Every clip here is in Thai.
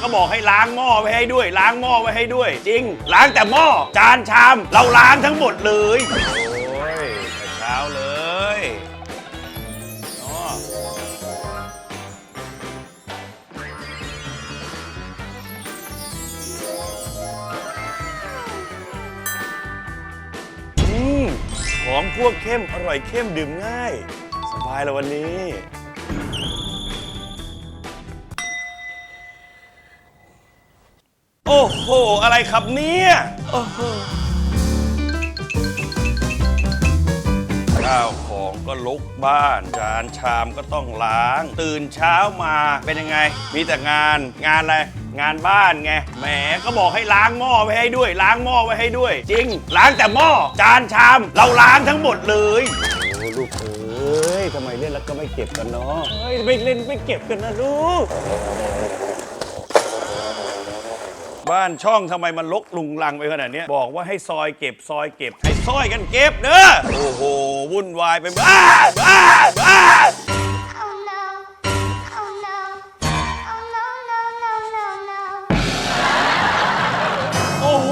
ก็บอกให้ล้างหม้อไว้ให้ด้วย ล้างหม้อไว้ให้ด้วย จริง ล้างแต่หม้อจานชาม เราล้างทั้งหมดเลยโอ้ยแต่เช้าเลยอ๋ออืมของพวกเข้มอร่อยเข้มดื่มง่าย สบายแล้ววันนี้ โอ้โห อะไรครับเนี่ยโอ้โหข้าวของก็ลุกบ้าน จานชามก็ต้องล้าง ตื่นเช้ามาเป็นยังไง มีแต่งานงานอะไร งานบ้านไงแหมก็บอกให้ล้างหม้อไว้ให้ด้วย ล้างหม้อไว้ให้ด้วย จริง ล้างแต่หม้อจานชาม เราล้างทั้งหมดเลยโอ้ลูกเอ้ยทำไมเล่นแล้วก็ไม่เก็บกันเนาะเฮ้ยไม่เล่นไม่เก็บกันนะลูก บ้านช่องทำไมมันลกลุงลังไปขนาดเนี้ยบอกว่าให้ซอยเก็บซอยเก็บ ให้ซอยกันเก็บเด้อโอ้โห วุ่นวายไปบ้านบ้านบ้าน Oh no. Oh no. Oh no, no, no, no, no. โอ้โห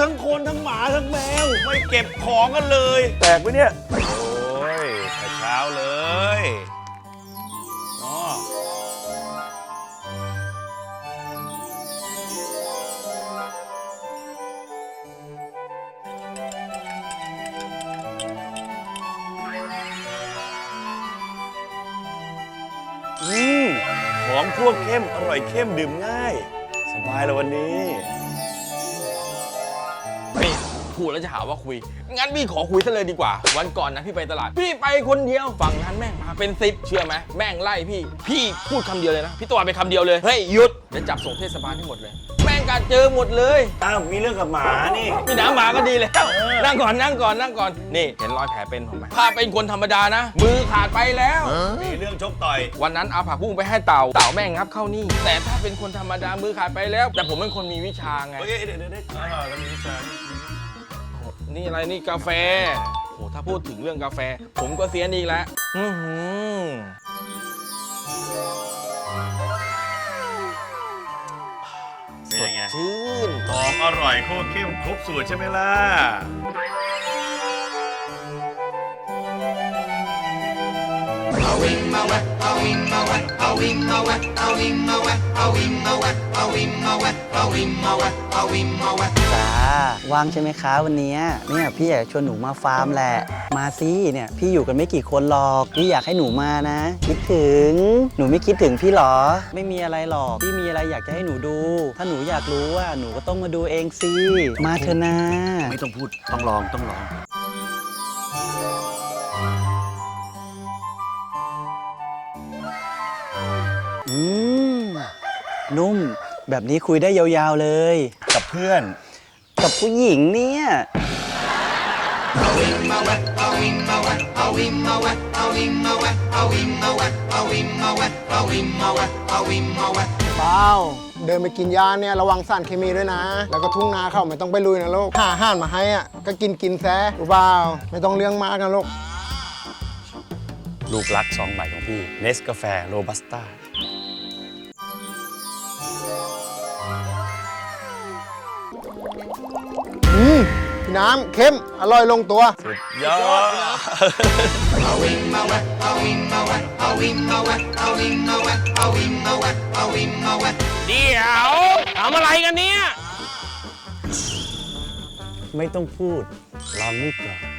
ทั้งคนทั้งหมาทั้งแมวไม่เก็บของกันเลย แตกไปเนี่ย โอ้ยแต่เช้าเลย อืมหองพวเข้ม อร่อยเข้มดื่มง่าย สบายแล้ววันนี้นี่พูดแล้วจะหาว่าคุย งั้นพี่ขอคุยซะเลยดีกว่า วันก่อนนะพี่ไปตลาด พี่ไปคนเดียวฝั่งนั้นแม่งมาเป็นสิบเชื่อไหมแม่งไล่พี่ พี่พูดคำเดียวเลยนะ พี่ตวาดไปคำเดียวเลย เฮ้ยหยุดเดี๋ยวจับส่งเทศบาลให้หมดเลย กัดเจอหมดเลย อ้าวมีเรื่องกับหมานี่พี่น้ำหมาก็ดีเลยนั่งก่อนนั่งก่อนนั่งก่อน นี่เห็นรอยแผลเป็นผมไหมถ้าเป็นคนธรรมดานะ มือขาดไปแล้ว มีเรื่องชกต่อย วันนั้นเอาผักบุ้งไปให้เต่า เต่าแม่งงับเข้านี่ แต่ถ้าเป็นคนธรรมดามือขาดไปแล้ว แต่ผมเป็นคนมีวิชาไง เฮ้ยเดี๋ยวเดี๋ยวเดี๋ยวอ่าแล้วมีวิชานี่อะไรนี่กาแฟโอ้ถ้าพูดถึงเรื่องกาแฟ ผมก็เสียนอีกแล้ว อื้อหือ ร่อยโคตรเข้มครบสูตรใช่ไหมล่ะ จ้าว่างใช่ไหมคะวันนี้เนี่ยพี่อยากชวนหนูมาฟาร์มแหละ มาสิเนี่ยพี่อยู่กันไม่กี่คนหรอกพี่อยากให้หนูมานะคิดถึง หนูไม่คิดถึงพี่หรอ ไม่มีอะไรหรอกพี่มีอะไรอยากจะให้หนูดู ถ้าหนูอยากรู้ว่าหนูก็ต้องมาดูเองสิมาเถอะนะไม่ต้องพูดต้องลองต้องลอง นุ่ม แบบนี้คุยได้ยาวๆเลย กับเพื่อน กับผู้หญิงเนี่ย เปล่าเดินไปกินยาเนี่ยระวังสารเคมีด้วยนะ แล้วก็ทุ่งนาเข้าไม่ต้องไปลุยนะลูกหาอาหารมาให้อะก็กินกินแซะรู้เปล่าไม่ต้องเลี้ยงมากนะลูก ลูกรักสองใบของพี่เนสกาแฟโรบัสต้า พี่น้ำเข้มอร่อยลงตัว สุดยอดเดี๋ยวทำอะไรกันเนี่ย ไม่ต้องพูดลองนี่ก่อน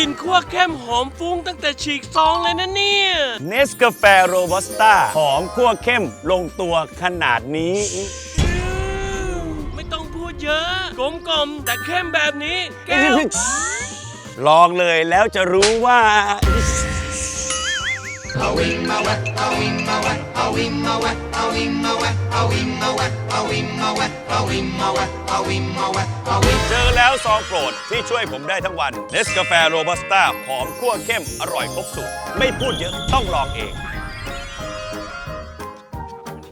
ลิ่นคั่วเข้มหอมฟุ้งตั้งแต่ฉีกซองเลยนะเนี่ย เนสกาแฟโรบัสต้าหอมคั่วเข้มลงตัวขนาดนี้ ไม่ต้องพูดเยอะกลมกลมๆแต่เข้มแบบนี้ แก้ว ลองเลยแล้วจะรู้ว่า เจอแล้วซองโปรดที่ช่วยผมได้ทั้งวันเนสกาแฟโรบัสต้าหอมคั่วเข้มอร่อยครบสูตรไม่พูดเยอะต้องลองเอง